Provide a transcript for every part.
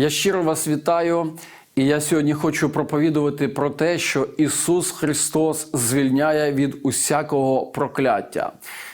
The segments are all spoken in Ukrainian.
Я щиро вас вітаю, і я сьогодні хочу проповідувати про те, що Ісус Христос звільняє від усякого прокляття.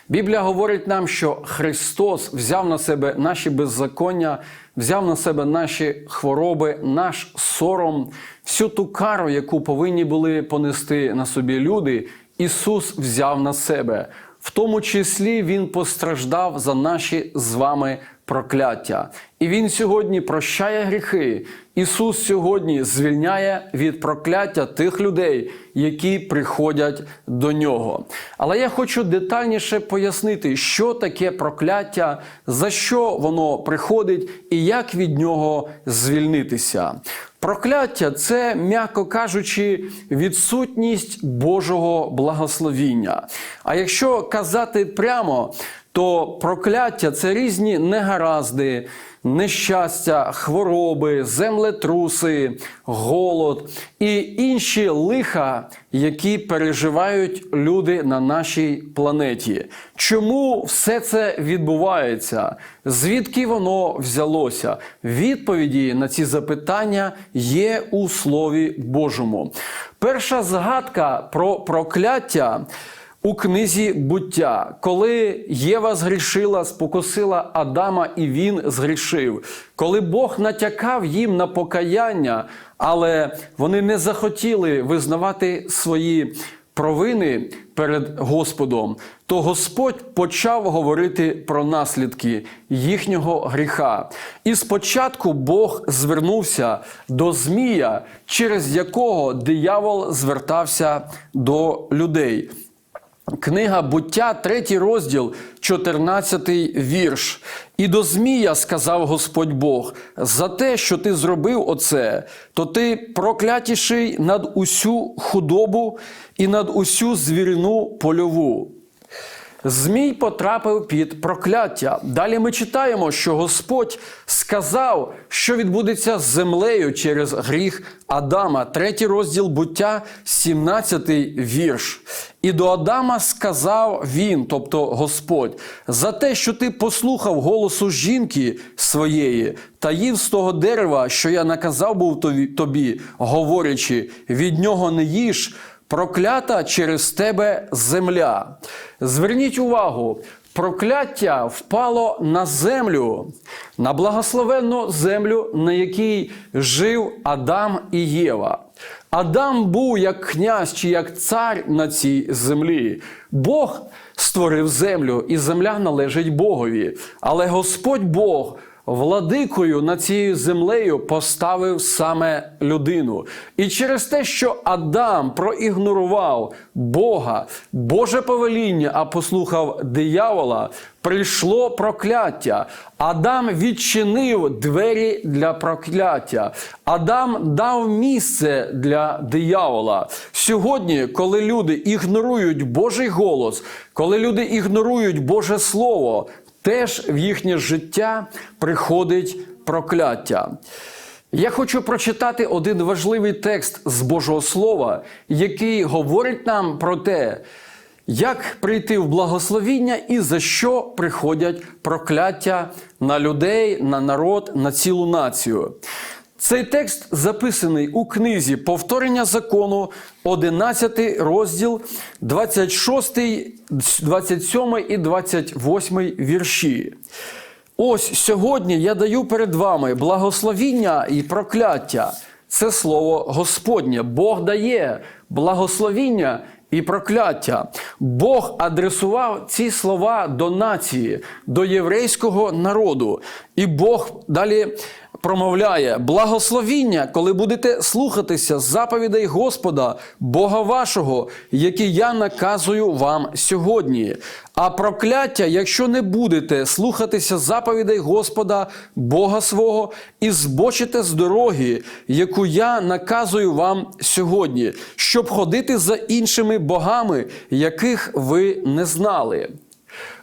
Біблія говорить нам, що Христос взяв на себе наші беззаконня, взяв на себе наші хвороби, наш сором, всю ту кару, яку повинні були понести на собі люди. Ісус взяв на себе. В тому числі Він постраждав за наші з вами прокляття. І Він сьогодні прощає гріхи. Ісус сьогодні звільняє від прокляття тих людей, які приходять до нього. Але я хочу детальніше пояснити, що таке прокляття, за що воно приходить і як від нього звільнитися. Прокляття це, м'яко кажучи, відсутність Божого благословіння. А якщо казати прямо, то прокляття це різні негаразди, нещастя, хвороби, землетруси, голод і інші лиха, які переживають люди на нашій планеті. Чому все це відбувається? Звідки воно взялося? Відповіді на ці запитання є у Слові Божому. Перша згадка про прокляття. У книзі буття, коли Єва згрішила, спокусила Адама, і він згрішив, коли Бог натякав їм на покаяння, але вони не захотіли визнавати свої провини перед Господом, то Господь почав говорити про наслідки їхнього гріха. І спочатку Бог звернувся до Змія, через якого диявол звертався до людей. Книга буття, третій розділ, 14 вірш. І до Змія сказав Господь Бог: за те, що ти зробив оце, то ти проклятіший над усю худобу і над усю звірину польову. Змій потрапив під прокляття. Далі ми читаємо, що Господь сказав, що відбудеться з землею через гріх Адама. Третій розділ буття, 17 вірш. І до Адама сказав він, тобто Господь, за те, що ти послухав голосу жінки своєї та їв з того дерева, що я наказав був тобі, говорячи, від нього не їж. Проклята через тебе земля. Зверніть увагу, прокляття впало на землю, на благословенну землю, на якій жив Адам і Єва. Адам був як князь чи як цар на цій землі. Бог створив землю, і земля належить Богові. Але Господь Бог владикою над цією землею поставив саме людину. І через те, що Адам проігнорував Бога, Боже повеління, а послухав диявола, прийшло прокляття. Адам відчинив двері для прокляття. Адам дав місце для диявола. Сьогодні, коли люди ігнорують Божий голос, коли люди ігнорують Боже Слово, теж в їхнє життя приходить прокляття. Я хочу прочитати один важливий текст з Божого Слова, який говорить нам про те, як прийти в благословіння і за що приходять прокляття на людей, на народ, на цілу націю. Цей текст записаний у книзі Повторення закону, 11 розділ, 26, 27 і 28 вірші. Ось сьогодні я даю перед вами благословіння і прокляття. Це слово Господнє. Бог дає благословіння і прокляття. Бог адресував ці слова до нації, до єврейського народу. І Бог далі промовляє благословіння, коли будете слухатися заповідей Господа, Бога вашого, які я наказую вам сьогодні. А прокляття, якщо не будете слухатися заповідей Господа, Бога свого, і збочите з дороги, яку я наказую вам сьогодні, щоб ходити за іншими богами, яких ви не знали.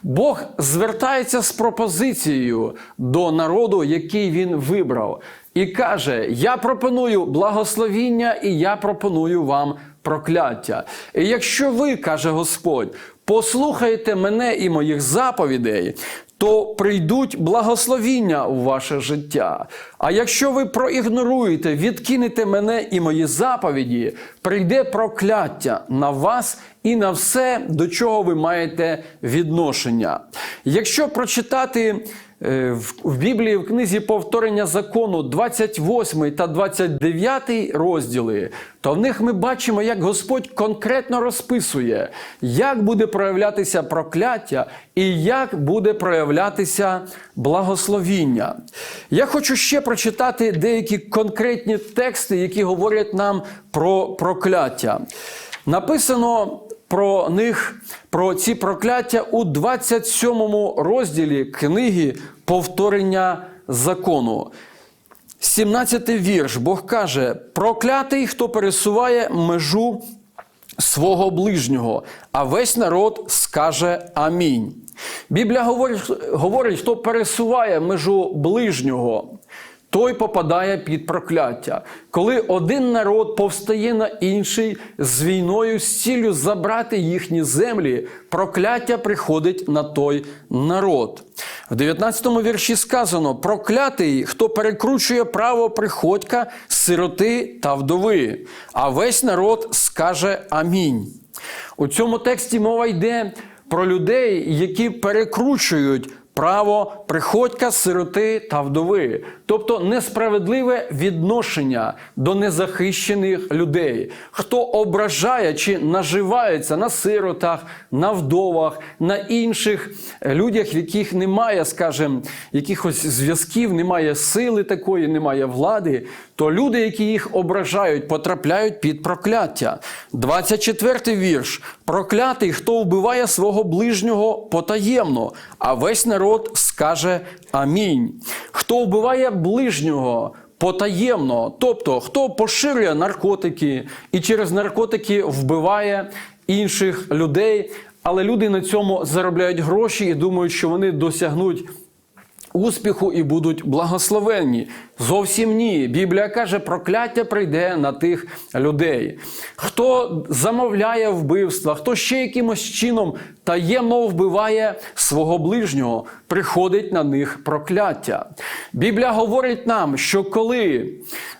Бог звертається з пропозицією до народу, який він вибрав, і каже: Я пропоную благословіння, і я пропоную вам прокляття. І якщо ви, каже Господь, послухаєте мене і моїх заповідей, то прийдуть благословіння у ваше життя. А якщо ви проігноруєте, відкинете мене і мої заповіді, прийде прокляття на вас і на все, до чого ви маєте відношення. Якщо прочитати в- в Біблії в книзі повторення закону 28 та 29 розділи, то в них ми бачимо, як Господь конкретно розписує, як буде проявлятися прокляття і як буде проявлятися благословіння. Я хочу ще прочитати деякі конкретні тексти, які говорять нам про прокляття. Написано про них, про ці прокляття у 27 розділі книги повторення закону. 17 вірш. Бог каже: проклятий, хто пересуває межу свого ближнього, а весь народ скаже Амінь. Біблія говорить, говорить, хто пересуває межу ближнього. Той попадає під прокляття. Коли один народ повстає на інший з війною з ціллю забрати їхні землі, прокляття приходить на той народ. В 19 вірші сказано: проклятий, хто перекручує право приходька, сироти та вдови, а весь народ скаже Амінь. У цьому тексті мова йде про людей, які перекручують право приходька, сироти та вдови, тобто несправедливе відношення до незахищених людей, хто ображає чи наживається на сиротах, на вдовах, на інших людях, в яких немає, скажімо, якихось зв'язків, немає сили такої, немає влади, то люди, які їх ображають, потрапляють під прокляття. 24 вірш. Проклятий, хто вбиває свого ближнього потаємно, а весь народ скаже Амінь. Хто вбиває ближнього потаємно, тобто хто поширює наркотики і через наркотики вбиває інших людей, але люди на цьому заробляють гроші і думають, що вони досягнуть успіху і будуть благословенні. Зовсім ні. Біблія каже, прокляття прийде на тих людей. Хто замовляє вбивства, хто ще якимось чином таємно вбиває свого ближнього, приходить на них прокляття. Біблія говорить нам, що коли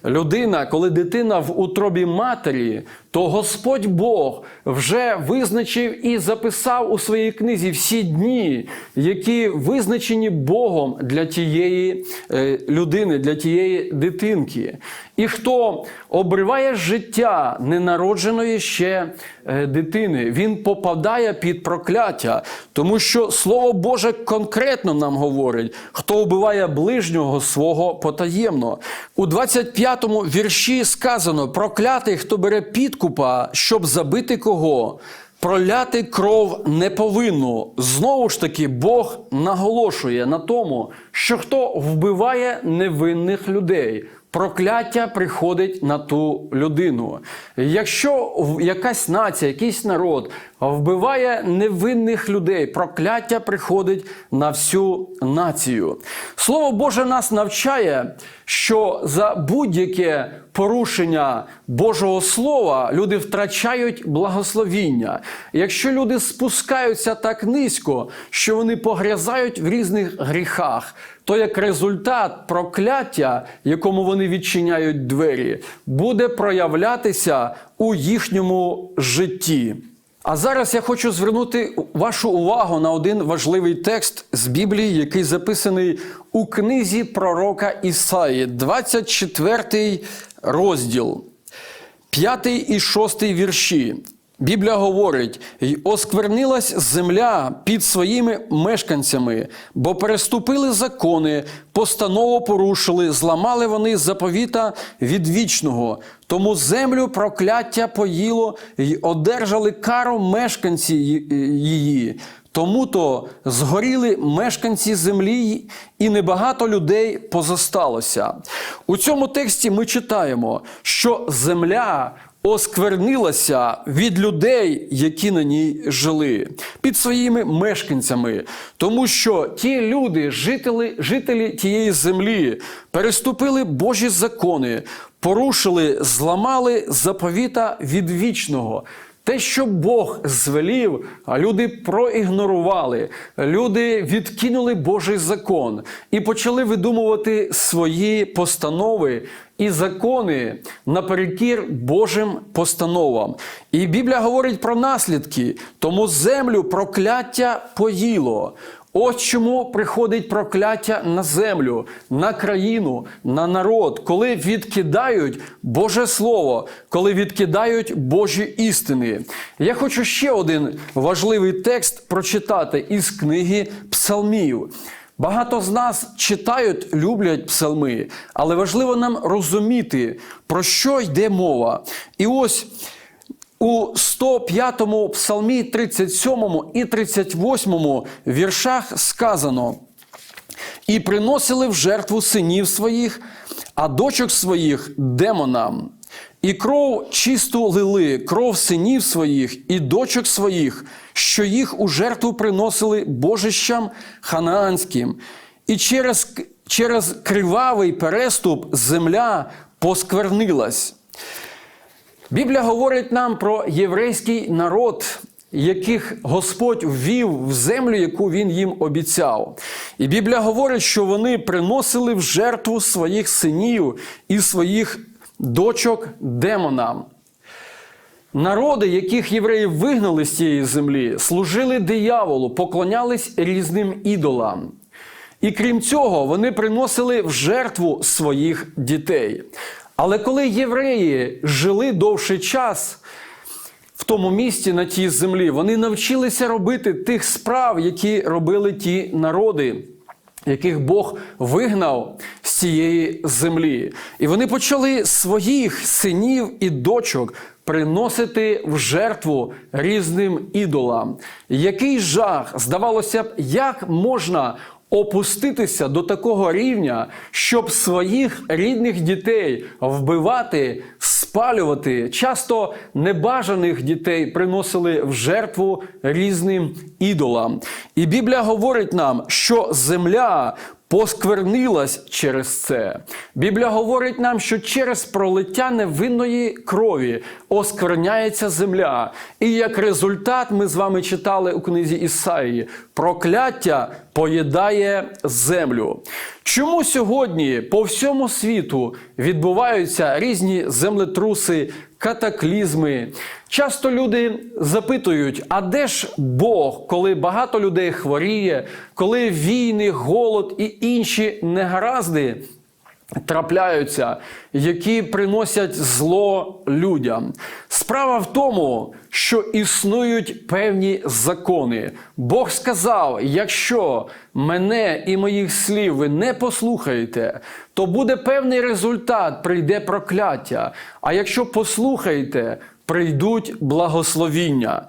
людина, коли дитина в утробі матері, то Господь Бог вже визначив і записав у своїй книзі всі дні, які визначені Богом для тієї е, людини, для тієї дитинки. І хто обриває життя ненародженої ще е, дитини, він попадає під прокляття, тому що Слово Боже конкретно нам говорить, хто вбиває ближнього свого потаємно. У 25-му вірші сказано: проклятий, хто бере підкупа, щоб забити кого. Проляти кров не повинно. Знову ж таки, Бог наголошує на тому, що хто вбиває невинних людей, прокляття приходить на ту людину. Якщо якась нація, якийсь народ вбиває невинних людей, прокляття приходить на всю націю. Слово Боже нас навчає, що за будь-яке порушення Божого Слова люди втрачають благословіння. Якщо люди спускаються так низько, що вони погрязають в різних гріхах, то як результат прокляття, якому вони відчиняють двері, буде проявлятися у їхньому житті. А зараз я хочу звернути вашу увагу на один важливий текст з Біблії, який записаний у книзі пророка Ісаї, 24 розділ, 5 і 6 вірші. Біблія говорить: «Й осквернилась земля під своїми мешканцями, бо переступили закони, постанову порушили, зламали вони заповіта відвічного. Тому землю прокляття поїло й одержали кару мешканці її. Тому то згоріли мешканці землі, і небагато людей позосталося. У цьому тексті ми читаємо, що земля осквернилася від людей, які на ній жили, під своїми мешканцями, тому що ті люди, жителі, жителі тієї землі, переступили Божі закони, порушили, зламали заповіта відвічного. Те, що Бог звелів, люди проігнорували, люди відкинули Божий закон і почали видумувати свої постанови і закони наперекір Божим постановам. І Біблія говорить про наслідки, тому землю прокляття поїло. Ось чому приходить прокляття на землю, на країну, на народ, коли відкидають Боже Слово, коли відкидають Божі істини. Я хочу ще один важливий текст прочитати із книги Псалмів. Багато з нас читають, люблять псалми, але важливо нам розуміти, про що йде мова. І ось у 105-му псалмі, 37 і 38 віршах сказано: І приносили в жертву синів своїх, а дочок своїх демонам. І кров чисту лили, кров синів своїх і дочок своїх, що їх у жертву приносили божищам ханаанським. І через, через кривавий переступ земля посквернилась. Біблія говорить нам про єврейський народ, яких Господь ввів в землю, яку Він їм обіцяв. І Біблія говорить, що вони приносили в жертву своїх синів і своїх дочок демонам. Народи, яких євреї вигнали з цієї землі, служили дияволу, поклонялись різним ідолам. І крім цього, вони приносили в жертву своїх дітей. Але коли євреї жили довший час в тому місті на тій землі, вони навчилися робити тих справ, які робили ті народи. Яких Бог вигнав з цієї землі. І вони почали своїх синів і дочок приносити в жертву різним ідолам. Який жах, здавалося б, як можна опуститися до такого рівня, щоб своїх рідних дітей вбивати, спалювати, часто небажаних дітей приносили в жертву різним ідолам. І Біблія говорить нам, що земля посквернилась через це. Біблія говорить нам, що через пролиття невинної крові оскверняється земля. І як результат, ми з вами читали у книзі Ісаїї, прокляття поїдає землю. Чому сьогодні по всьому світу відбуваються різні землетруси, катаклізми? Часто люди запитують, а де ж Бог, коли багато людей хворіє, коли війни, голод і інші негаразди трапляються, які приносять зло людям. Справа в тому, що існують певні закони. Бог сказав: якщо мене і моїх слів ви не послухаєте, то буде певний результат, прийде прокляття. А якщо послухаєте, прийдуть благословіння.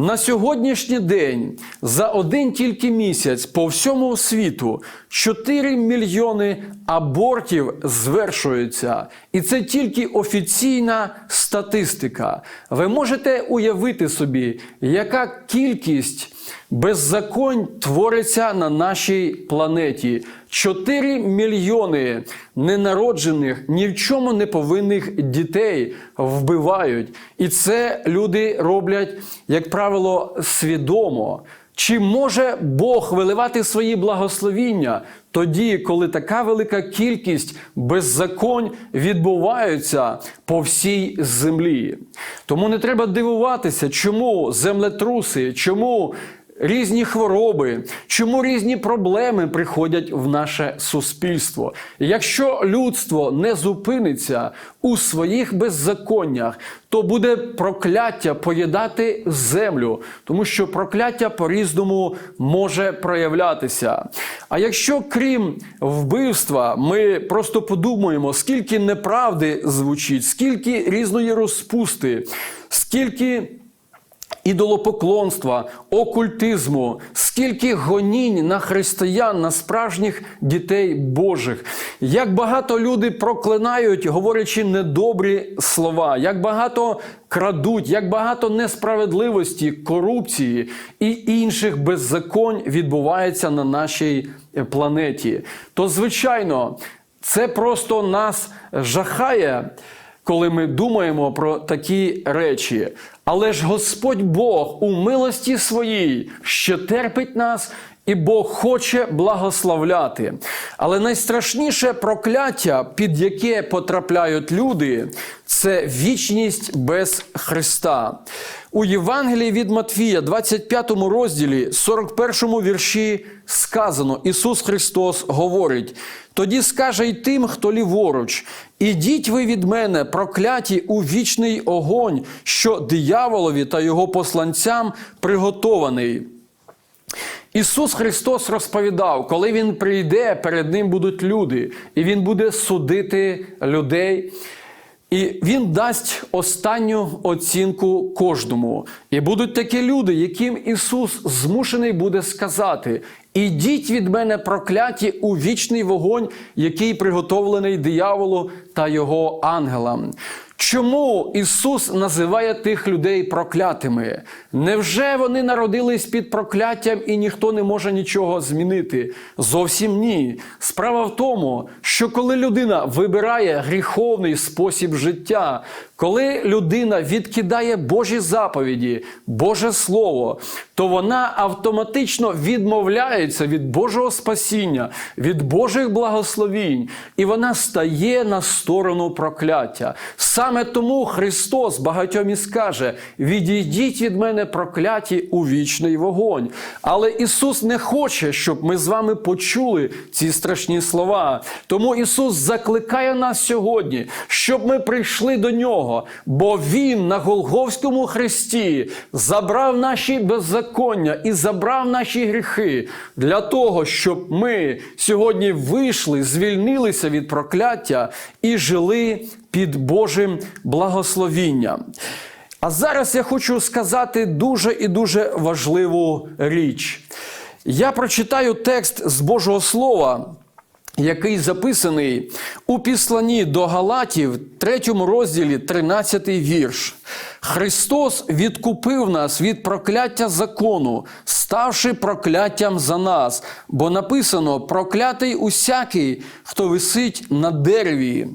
На сьогоднішній день за один тільки місяць по всьому світу 4 мільйони абортів звершуються. І це тільки офіційна статистика. Ви можете уявити собі, яка кількість беззаконь твориться на нашій планеті. 4 мільйони ненароджених, ні в чому не повинних дітей вбивають. І це люди роблять, як правило, свідомо. Чи може Бог виливати свої благословіння тоді, коли така велика кількість беззаконь відбуваються по всій землі? Тому не треба дивуватися, чому землетруси, чому різні хвороби, чому різні проблеми приходять в наше суспільство. Якщо людство не зупиниться у своїх беззаконнях, то буде прокляття поїдати землю, тому що прокляття по-різному може проявлятися. А якщо крім вбивства, ми просто подумаємо, скільки неправди звучить, скільки різної розпусти, скільки ідолопоклонства, окультизму, скільки гонінь на християн, на справжніх дітей Божих, як багато люди проклинають, говорячи недобрі слова, як багато крадуть, як багато несправедливості, корупції і інших беззаконь відбувається на нашій планеті. То, звичайно, це просто нас жахає. Коли ми думаємо про такі речі. Але ж Господь Бог у милості своїй ще терпить нас. І Бог хоче благословляти. Але найстрашніше прокляття, під яке потрапляють люди, це вічність без Христа. У Євангелії від Матвія, 25 розділі, 41 вірші сказано: Ісус Христос говорить: тоді скаже й тим, хто ліворуч: Ідіть ви від мене, прокляті у вічний огонь, що дияволові та його посланцям приготований. Ісус Христос розповідав, коли Він прийде, перед Ним будуть люди, і Він буде судити людей. І він дасть останню оцінку кожному. І будуть такі люди, яким Ісус змушений буде сказати: Ідіть від мене прокляті у вічний вогонь, який приготовлений дияволу та його ангелам. Чому Ісус називає тих людей проклятими? Невже вони народились під прокляттям і ніхто не може нічого змінити? Зовсім ні. Справа в тому, що коли людина вибирає гріховний спосіб життя, коли людина відкидає Божі заповіді, Боже Слово, то вона автоматично відмовляється від Божого спасіння, від Божих благословінь, і вона стає на сторону прокляття. Саме тому Христос багатьом і скаже: відійдіть від мене прокляті у вічний вогонь. Але Ісус не хоче, щоб ми з вами почули ці страшні слова. Тому Ісус закликає нас сьогодні, щоб ми прийшли до Нього, бо Він на Голговському хресті забрав наші беззаконня і забрав наші гріхи для того, щоб ми сьогодні вийшли, звільнилися від прокляття і жили під Божим благословінням. А зараз я хочу сказати дуже і дуже важливу річ. Я прочитаю текст з Божого Слова, який записаний у післанні до Галатів, 3 розділі, 13 вірш. Христос відкупив нас від прокляття закону, ставши прокляттям за нас, бо написано: проклятий усякий, хто висить на дереві.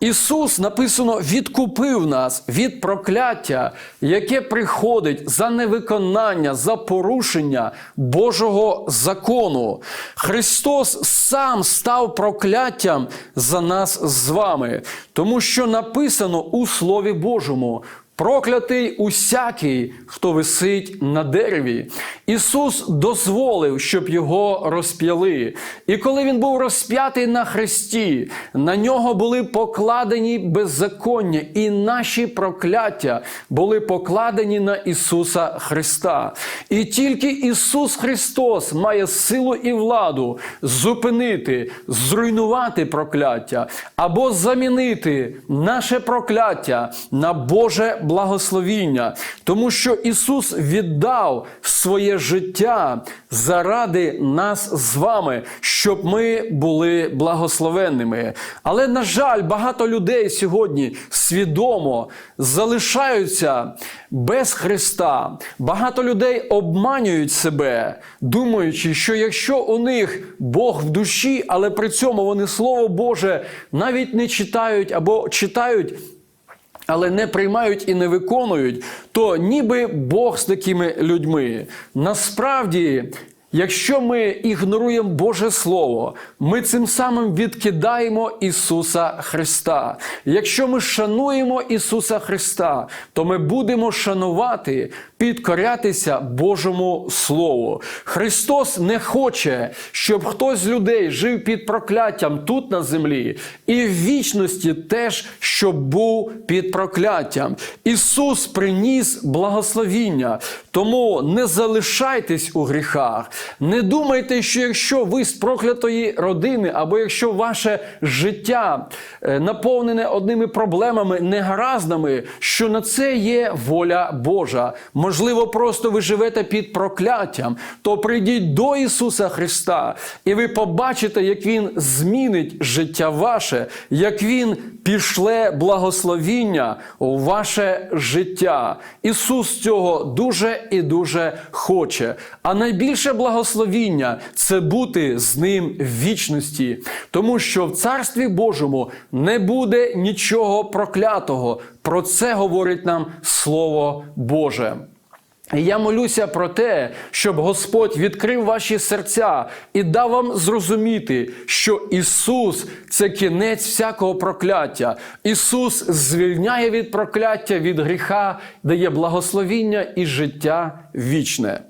Ісус написано відкупив нас від прокляття, яке приходить за невиконання, за порушення Божого закону. Христос сам став прокляттям за нас з вами, тому що написано у Слові Божому. Проклятий усякий, хто висить на дереві. Ісус дозволив, щоб його розп'яли. І коли він був розп'ятий на хресті, на нього були покладені беззаконня, і наші прокляття були покладені на Ісуса Христа. І тільки Ісус Христос має силу і владу зупинити, зруйнувати прокляття або замінити наше прокляття на Боже благословіння, тому що Ісус віддав своє життя заради нас з вами, щоб ми були благословенними. Але, на жаль, багато людей сьогодні свідомо залишаються без Христа. Багато людей обманюють себе, думаючи, що якщо у них Бог в душі, але при цьому вони Слово Боже навіть не читають або читають але не приймають і не виконують, то ніби Бог з такими людьми. Насправді. Якщо ми ігноруємо Боже Слово, ми цим самим відкидаємо Ісуса Христа. Якщо ми шануємо Ісуса Христа, то ми будемо шанувати, підкорятися Божому Слову. Христос не хоче, щоб хтось з людей жив під прокляттям тут на землі, і в вічності теж, щоб був під прокляттям. Ісус приніс благословіння, тому не залишайтесь у гріхах. Не думайте, що якщо ви з проклятої родини, або якщо ваше життя е, наповнене одними проблемами, негараздами, що на це є воля Божа. Можливо, просто ви живете під прокляттям, то прийдіть до Ісуса Христа, і ви побачите, як Він змінить життя ваше, як Він пішле благословіння у ваше життя. Ісус цього дуже і дуже хоче. А найбільше благословіння це бути з ним в вічності, тому що в Царстві Божому не буде нічого проклятого. Про це говорить нам Слово Боже. І я молюся про те, щоб Господь відкрив ваші серця і дав вам зрозуміти, що Ісус це кінець всякого прокляття. Ісус звільняє від прокляття, від гріха, дає благословіння і життя вічне.